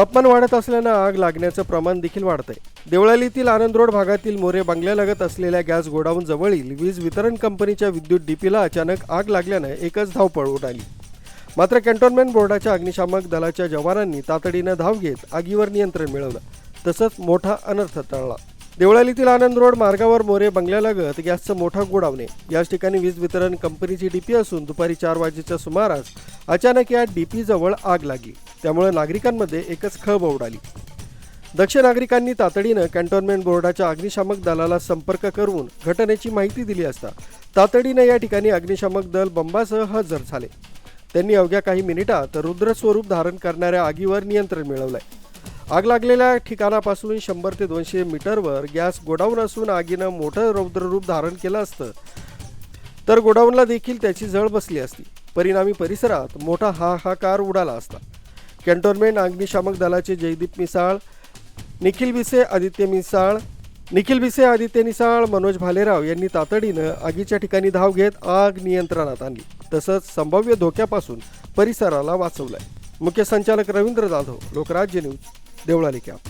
तापमान वाढत असल्यानं आग लागण्याचं प्रमाण देखील वाढतंय. देवळालीतील आनंद रोड भागातील मोरे बंगल्यालगत असलेल्या गॅस गोडाऊन जवळील वीज वितरण कंपनीच्या विद्युत डीपीला अचानक आग लागल्यानं एकच धावपळ उडाली. मात्र कॅन्टोन्मेंट बोर्डाच्या अग्निशामक दलाच्या जवानांनी तातडीनं धाव घेत आगीवर नियंत्रण मिळवलं. तसंच मोठा अनर्थ टळला. देवळालीतील आनंद रोड मार्गावर मोरे बंगल्यालगत गॅसचं मोठा गोडावणे याच ठिकाणी वीज वितरण कंपनीची डीपी असून दुपारी चार वाजेच्या सुमारास अचानक या डीपीजवळ आग लागली. त्यामुळे नागरिकांमध्ये एकच खळबळ उडाली दक्ष नागरिकांनी तातडीनं कॅन्टोन्मेंट बोर्डाच्या अग्निशामक दलाला संपर्क करून घटनेची माहिती दिली असता तातडीनं या ठिकाणी अग्निशामक दल बंबासह हजर झाले. त्यांनी अवघ्या काही मिनिटात रुद्र स्वरूप धारण करणाऱ्या आगीवर नियंत्रण मिळवलंय. आग लागलेल्या ठिकाणापासून शंभर ते दोनशे मीटरवर गॅस गोडाऊन असून आगीनं मोठं रौद्ररूप धारण केलं असतं तर गोडाऊनला देखील त्याची जळ बसली असती. परिणामी परिसरात मोठा हाहाकार उडाला असता. कॅन्टोन्मेंट अग्निशामक दलाचे जयदीप मिसाळ निखिल भिसे आदित्य मिसाळ निखिल भिसे आदित्य मिसाळ मनोज भालेराव यांनी तातडीनं आगीच्या ठिकाणी धाव घेत आग नियंत्रणात आणली. तसंच संभाव्य धोक्यापासून परिसराला वाचवलंय. मुख्य संचालक रवींद्र जाधव लोकराज्य न्यूज देवळाली कॅम्प